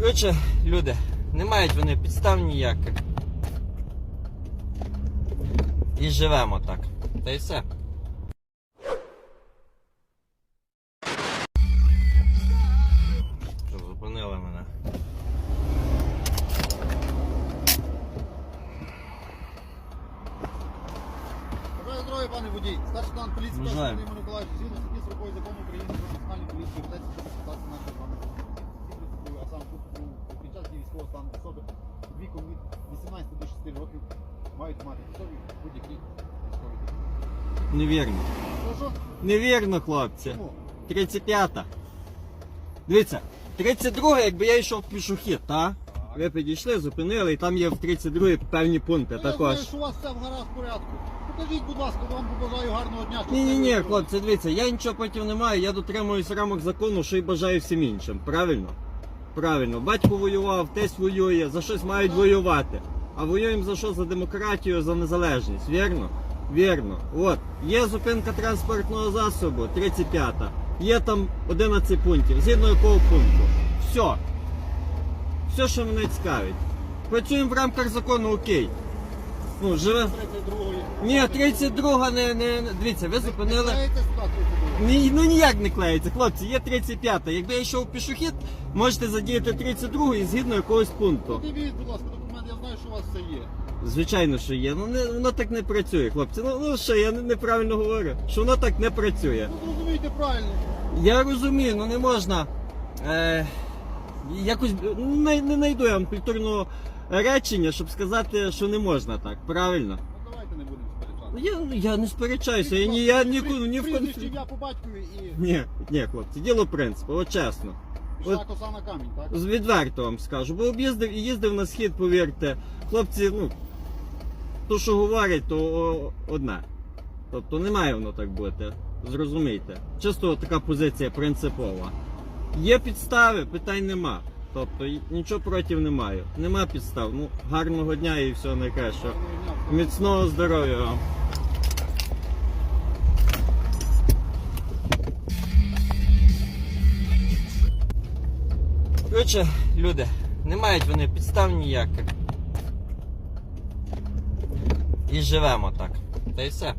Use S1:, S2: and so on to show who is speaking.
S1: Коротше, люди, не мають вони підстав ніяких. І живемо так. Та й все. Що, Зупинили мене.
S2: Бажаю здоров'я, пане водій. Старший лейтенант поліції
S1: Бажаю.
S2: Володимир Миколаївич, згідно статті 40 закону України про національну поліцію, ведеться документація нашої з 18 до 6 років мають мати собі будь-які військові.
S1: Невірно.
S2: Прошу?
S1: Невірно, хлопці.
S2: Чому?
S1: 35-та. Дивіться, 32 якби я йшов пішохід, та? Ви підійшли, зупинили, і там є в 32 певні пункти
S2: Ну, Я
S1: також.
S2: знаю, що у вас все в гаразд в порядку. Покажіть, будь ласка, вам побажаю гарного дня.
S1: Ні, ні, ні, хлопці, дивіться, я нічого проти не маю, я дотримуюсь рамок закону, що й бажаю всім іншим. Правильно? Правильно. Батько воював, тесть воює, за щось мають воювати. А воюємо за що? За демократію, за незалежність. Вірно? Вірно. От, є зупинка транспортного засобу, 35-та. Є там 11 пунктів. Згідно якого пункту? Все. Все, що мене цікавить. Працюємо в рамках закону, окей. Ну, живе. Ні, 32 не, не, дивіться, ви зупинили.
S2: Знаєте сюди 32-ї?
S1: Ні, ну ніяк не клеїться, хлопці, є 35-та. Якби я йшов пішохід, можете задіяти 32 і згідно якогось пункту.
S2: Подивіть, будь ласка, знаю, що у вас все є.
S1: Звичайно, що є. Ну не воно так не працює, хлопці. Ну, ну що, я неправильно говорю, що воно так не працює.
S2: Ну, зрозумійте правильно.
S1: Я розумію, ну не можна. Е, якось не, не знайду я вам культурного речення, щоб сказати, що не можна так, правильно?
S2: Ну, давайте не будемо
S1: Ну,
S2: сперечатися.
S1: Я, я не сперечаюся, я ні, я ні,
S2: Прі-
S1: ні в
S2: прізвище,
S1: конфлікт.
S2: ім'я по батькові і
S1: Ні, ні, хлопці, діло принципу, от чесно.
S2: Пішла
S1: От-
S2: коса на камінь, так?
S1: З- Відверто вам скажу, бо об'їздив і їздив на схід, повірте. Хлопці, ну, то, що говорять, то о, одне. Тобто не має воно так бути. Зрозумійте. Чисто така позиція принципова. Є підстави, питань нема. Тобто нічого проти не маю. Нема підстав. Ну, гарного дня і всього найкращого. Міцного здоров'я вам. Коротше, люди, не мають вони підстав ніяких. І живемо так. Та й все.